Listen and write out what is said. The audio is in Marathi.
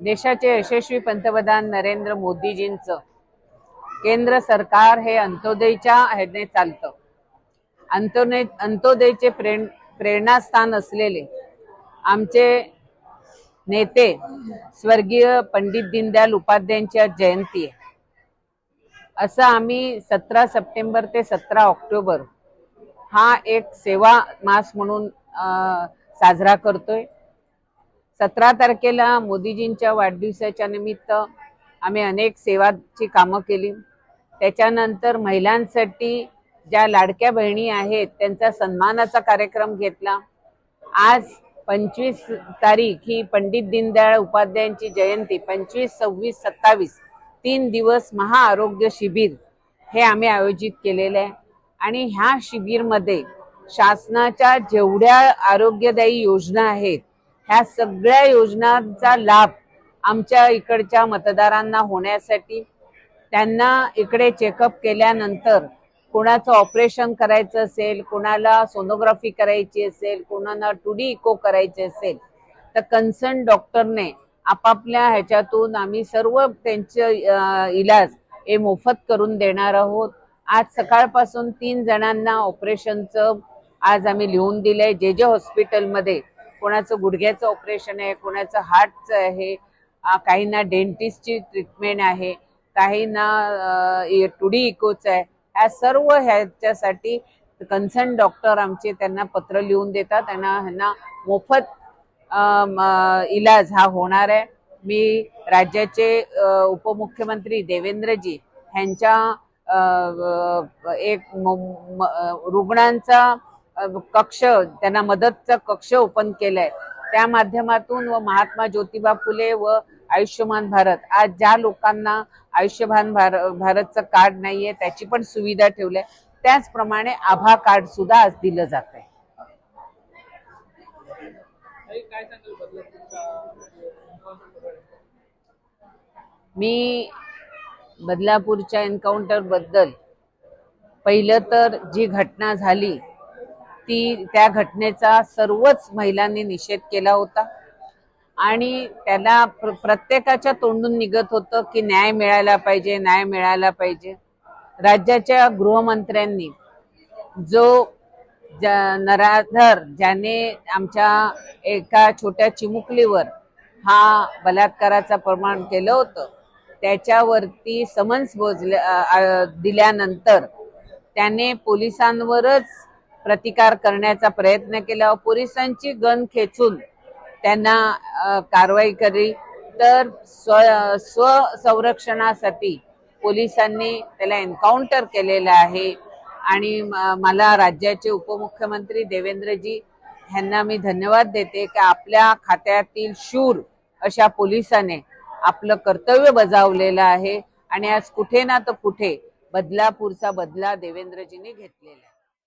देशाचे यशस्वी पंतप्रधान नरेंद्र मोदीजींचं केंद्र सरकार हे अंत्योदयच्या ह्याने चालतं. अंत्योदय अंत्योदयचे प्रेर प्रेरणास्थान असलेले आमचे नेते स्वर्गीय पंडित दीनदयाल उपाध्यायांची आज जयंती आहे. असं आम्ही सतरा सप्टेंबर ते सतरा ऑक्टोबर हा एक सेवा मास म्हणून साजरा करतोय. सतरा तारखेला मोदीजींच्या वाढदिवसाच्या निमित्त आम्ही अनेक सेवाची कामं केली. त्याच्यानंतर महिलांसाठी ज्या लाडक्या बहिणी आहेत त्यांचा सन्मानाचा कार्यक्रम घेतला. आज पंचवीस तारीख ही पंडित दीनदयाळ उपाध्यायांची जयंती पंचवीस सव्वीस सत्तावीस. तीन दिवस महाआरोग्य शिबिर हे आम्ही आयोजित केलेलं आहे. आणि ह्या शिबिरमध्ये शासनाच्या जेवढ्या आरोग्यदायी योजना आहेत ह्या सगळ्या योजनांचा लाभ आमच्या इकडच्या मतदारांना होण्यासाठी त्यांना इकडे चेकअप केल्यानंतर कोणाचं ऑपरेशन करायचं असेल कोणाला सोनोग्राफी करायची असेल कोणाला टुडी इको करायची असेल तर कन्सर्न डॉक्टरने आपापल्या ह्याच्यातून आम्ही सर्व त्यांचे इलाज हे मोफत करून देणार आहोत. आज सकाळपासून तीन जणांना ऑपरेशनचं आज आम्ही लिहून दिलंय. जे जे हॉस्पिटलमध्ये कोणाचं गुडघ्याचं ऑपरेशन आहे कोणाचं हार्टचं आहे काहींना डेंटिस्टची ट्रीटमेंट आहे काहींना टुडी इकोचं आहे ह्या सर्व ह्याच्यासाठी कन्सर्न डॉक्टर आमचे त्यांना पत्र लिहून देतात त्यांना ह्यांना मोफत इलाज हा होणार आहे. मी राज्याचे उपमुख्यमंत्री देवेंद्रजी ह्यांच्या एक म- रुग्णांचा कक्ष त्यांना मदतचा कक्ष ओपन केलाय. त्या माध्यमातून व महात्मा ज्योतिबा फुले व आयुष्यमान भारत आज ज्या लोकांना आयुष्यमान भार भारतचं कार्ड नाहीये त्याची पण सुविधा ठेवली आहे त्याचप्रमाणे आभा कार्ड सुद्धा आज दिलं जात आहे काय सांगाल मी बदलापूरच्या एन्काउंटरबद्दल पहिलं तर जी घटना झाली ती त्या घटनेचा सर्वच महिलांनी निषेध केला होता. आणि त्याला प्र प्रत्येकाच्या तोंडून निघत होतं की न्याय मिळायला पाहिजे न्याय मिळायला पाहिजे. राज्याच्या गृहमंत्र्यांनी जो ज- नराधर ज्याने आमच्या एका छोट्या चिमुकलीवर हा बलात्काराचा प्रमाण केलं होतं त्याच्यावरती समन्स बोजले दिल्यानंतर त्याने पोलिसांवरच प्रतिकार करण्याचा प्रयत्न केला पोलिसांची गन खेचून त्यांना कारवाई करी. तर स्व स्वसंरक्षणासाठी पोलिसांनी त्याला एन्काउंटर केलेलं आहे. आणि मला राज्याचे उपमुख्यमंत्री देवेंद्रजी ह्यांना मी धन्यवाद देते की आपल्या खात्यातील शूर अशा पोलिसाने आपलं कर्तव्य बजावलेलं आहे. आणि आज कुठे ना तर कुठे बदलापूरचा बदला देवेंद्रजींनी घेतलेला आहे.